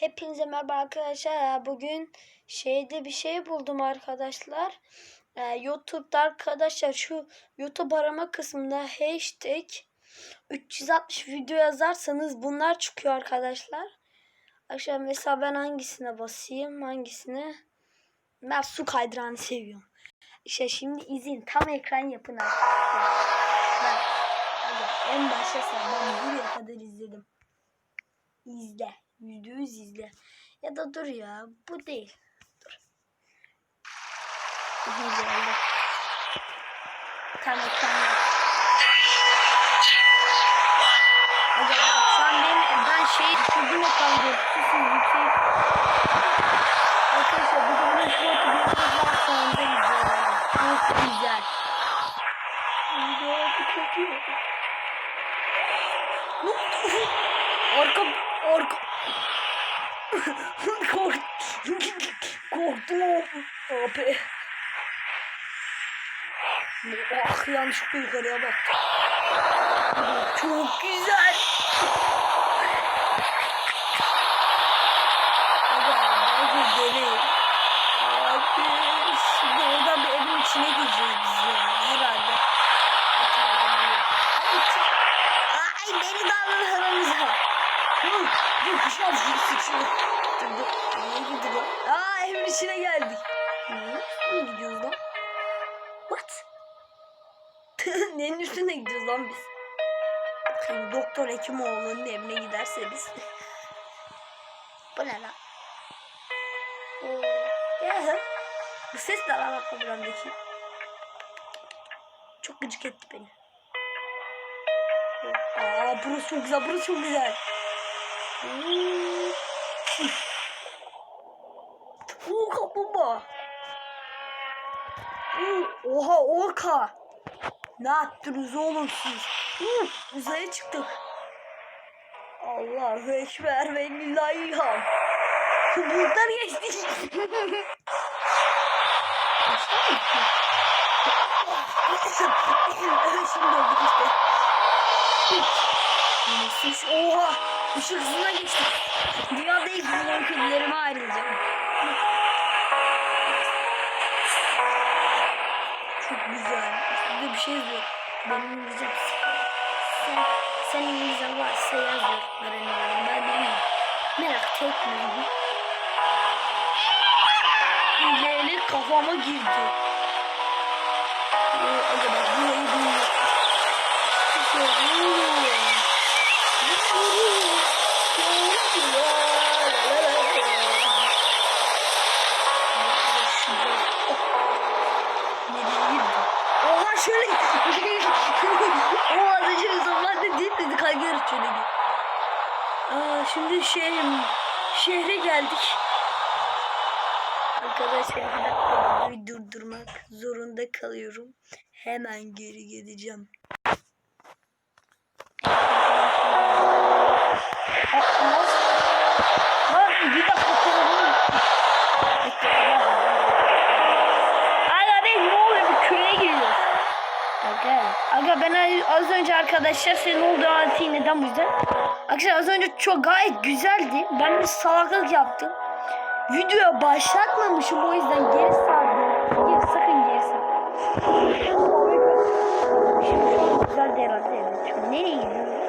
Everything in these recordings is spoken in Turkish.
Hepinize merhaba arkadaşlar. Bugün şeyde bir şey buldum arkadaşlar. YouTube'da arkadaşlar şu YouTube arama kısmında hashtag 360 video yazarsanız bunlar çıkıyor arkadaşlar. Arkadaşlar mesela ben hangisine basayım? Hangisine? Ben su kaydırağını seviyorum. İşte şimdi izin tam ekran yapın arkadaşlar. Ben, hadi en başta ben buraya kadar izledim. İzle. Yüzde yüz izle. Ya da dur ya. Bu değil. Dur. Aha geldi. Tam ekran yap. Hadi bak şu an benim, ben şey düşürdüm ekran görüntüsü yüksek. Arkadaşlar bu şurası bir kız var sonunda izliyorum. Çok güzel. Video çok iyi. Arka arka Kork korktum abi. Ah yanlışlıkla yukarıya baktım. Çok güzel. Abi şimdi oradan bir evin içine gireceğiz biz ya herhalde. Ay beni de alın aranıza. Hı, Dur kuşlar sıçıyor. Dur dur. Nereye gidiyor evin içine geldik. Nereye gidiyoruz lan? What? Neyin üstüne gidiyoruz lan biz? Bakayım Doktor Hekimoğlu'nun evine giderseniz. Bu ne lan? Bu ses de lan arka buramdaki. Çok gıcık etti beni. Aa burası çok güzel, burası çok güzel. Oo kaplumbağa. Oha orka. Ne yaptınız oğlum siz? Uzaya çıktık. Allahu Ekber ve Lillahilham. Buradan geçtik. evet şimdi olduk işte. Nasıl? Oha! Işık hızına geçtik. Dünyada ilk bulun küllerime ayrılacağım. Bir şey yazıyor. Benim İngilizcem. Sen, sen İngilizce varsa. Öğreniyorum. Ben bilmiyorum. Merak etmeyin. İleri kafama girdi. Ee, acaba burayı bilmiyorum. Çok iyi. Aa, şimdi şehir, şehre geldik. Arkadaşlar bir durdurmak zorunda kalıyorum. Hemen geri geleceğim. Aga ben az önce arkadaşlar senin olduğu anlatayım neden bu yüzden. Arkadaşlar az önce çok gayet güzeldi. Ben bir salaklık yaptım. Videoya başlatmamışım o yüzden geri sardım. Geri sakın geri sar. Şimdi şu an güzel de herhalde. Nereye gidiyoruz?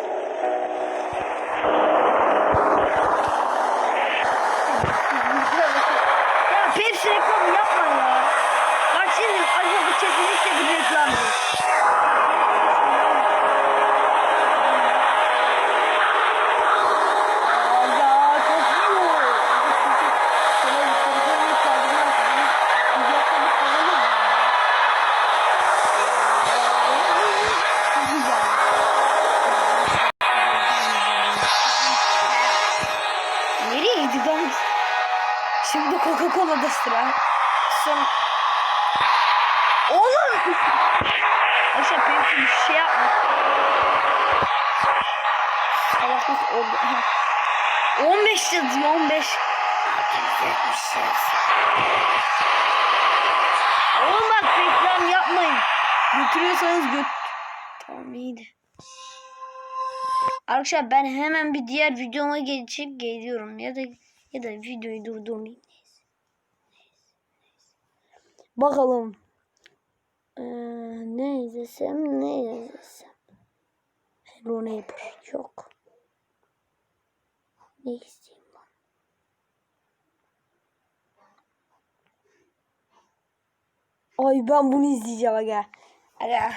Şimdi Coca-Cola'da sıra. Son... Oğlum! Ayşe Pepsi bir şey yapma. Salaklık oldu. Aha. 15 yazıyor 15. Oğlum bak reklam yapmayın. Götürüyorsanız göt. Tamam iyiydi. Arkadaşlar ben hemen bir diğer videoma geçip geliyorum ya da Ya da videoyu durdurmayayım. Bakalım. Ee, ne izlesem ne izlesem. Hello Neighbor yok. Ne isteyeyim lan? Ay ben bunu izleyeceğim aga. Aga.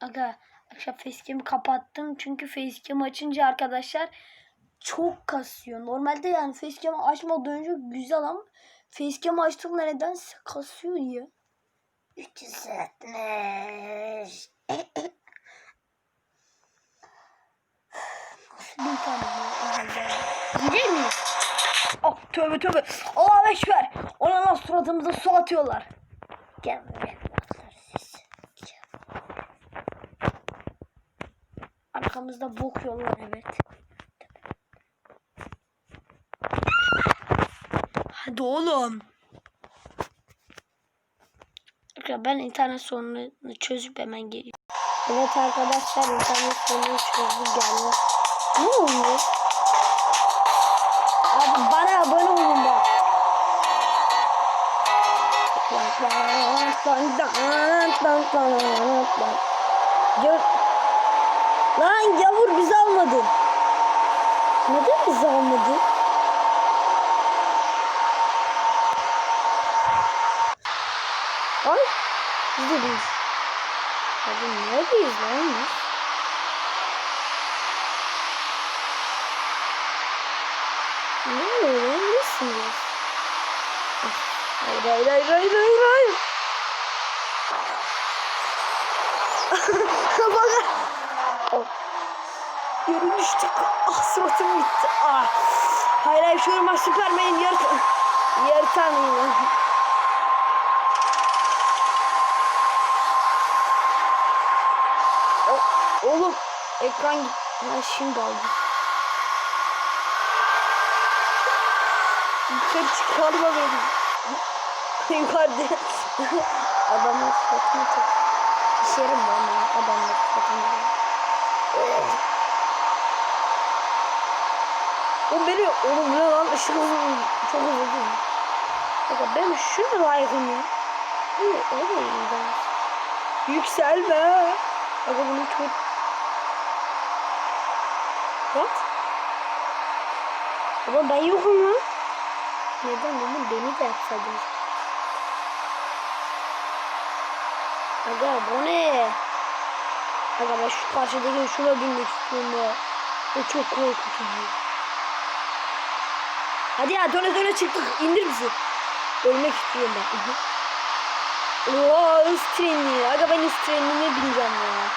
Aga akşam facecam'i kapattım çünkü facecam açınca arkadaşlar çok kasıyor. Normalde yani facecam'ı açmadan önce güzel ama facecam açtığımda nedense kasıyor ya. 360 Bir tane. Gider miyiz? Oh tövbe tövbe. Allah ekber. Ona lan suratımıza su atıyorlar. Gel. Arkamızda bok yollar evet. Hadi oğlum. Ben internet sorununu çözüp hemen geliyorum. Evet arkadaşlar internet sorununu çözdük geldi. Ne oldu? Abi bana abone olun bak. Gör... Lan gavur bizi almadın. Neden bizi almadın? Ay biz de biz. Abi neredeyiz lan biz? Ne oluyor lan? Nesiniz? Ah, Hayır hayır hayır hayır hayır hayır. Bak. Oh. Yere düştük. Ah suratım gitti. Ah. Hayır hayır şu yoruma Süpermen'in yarı yarı tanrıyım. O- Oğlum ekran. Ha, şimdi aldım. Yukarı çıkarma beni. Yukarıda. Adamın suratını tak. İşerim ben ya adamın suratını. O beni oğlum ne lan ışık hızı çok hızlı. Bak ben şuna layıkım ya. Evet, o da iyi Yükselme. Aga bunu çok... What? Ama ben yokum lan. Neden oğlum beni de yapsaydınız? Aga bu ne? Aga ben şu karşıdaki şuna binmek istiyorum ya. O çok korkutucu. Hadi ya döne döne çıktık. İndir bizi. Ölmek istiyorum ben. Oha hız treni. Aga ben hız trenine bineceğim ya.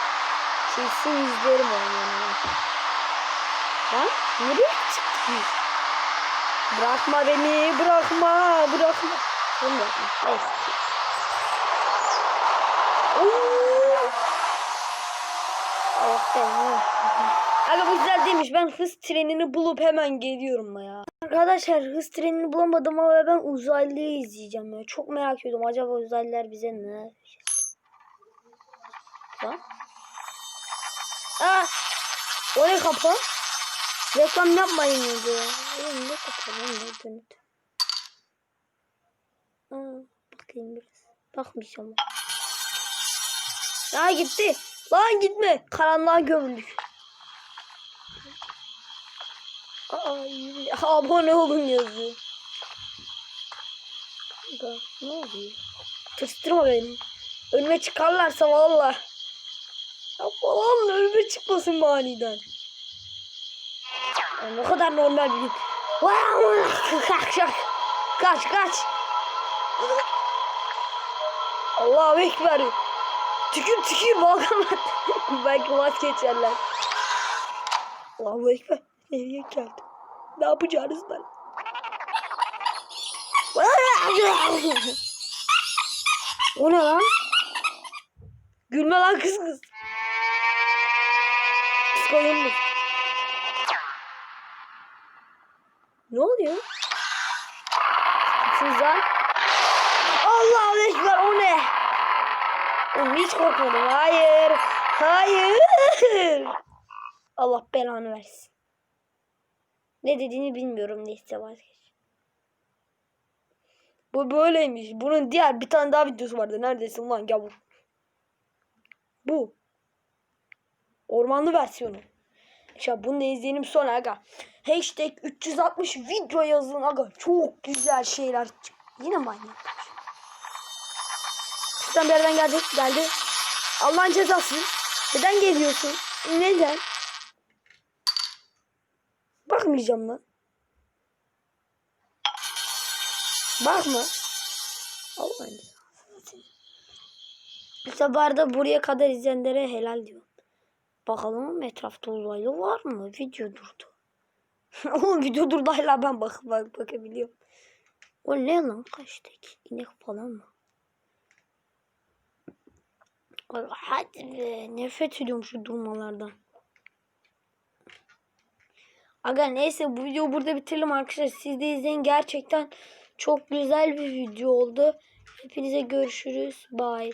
Kesin izlerim onu yani. Lan nereye çıktık biz? Bırakma beni, bırakma, bırakma. Bunu bırakma. Oo. Allah belanı. Aga bu güzel değilmiş. Ben hız trenini bulup hemen geliyorum ya. Arkadaşlar hız trenini bulamadım ama ben uzaylıyı izleyeceğim ya. Çok merak ediyorum. Acaba uzaylılar bize ne yapacak? Lan. Aa! O ne kapı? Reklam yapmayın önce. Oğlum ne kapı lan ne dönüt. Aa, bakayım biraz. Bakmayacağım. Ya gitti. Lan gitme. Karanlığa gömüldük. Ay, abone olun yazıyor. Da, ne oluyor? Tırstırma beni. Önüme çıkarlarsa valla. Ya falan önüme çıkmasın maniden. Yani ne kadar normal bir gün. Kaç kaç. Kaç kaç. Allahu Ekber. Tükür tükür balkona. Belki vazgeçerler. Allahu Ekber. Nereye geldim? Ne yapacağınız ben? o ne lan? Gülme lan kız kız. Psikolojimiz. Ne oluyor? Siz lan. Allahu Ekber o ne? Oğlum hiç korkmadım. Hayır. Hayır. Allah belanı versin. Ne dediğini bilmiyorum neyse vazgeç. Bu böyleymiş. Bunun diğer bir tane daha videosu vardı. Neredesin lan gavur? Bu. Ormanlı versiyonu. İşte bunu da izleyelim sonra aga. Hashtag 360 video yazın aga. Çok güzel şeyler. Yine manyak. Şuradan bir yerden geldi. Geldi. Allah'ın cezası. Neden geliyorsun? Neden? Bakmayacağım lan. Bakma. Allah'ın cezası. Bu sefer de buraya kadar izleyenlere helal diyor. Bakalım etrafta uzaylı var mı? Video durdu. Oğlum video durdu hala ben bak, bak bakabiliyorum. O ne lan kaçtık? İnek falan mı? Hadi be. Nefret ediyorum şu durmalardan. Aga neyse bu videoyu burada bitirelim arkadaşlar. Siz de izleyin. Gerçekten çok güzel bir video oldu. Hepinize görüşürüz. Bye.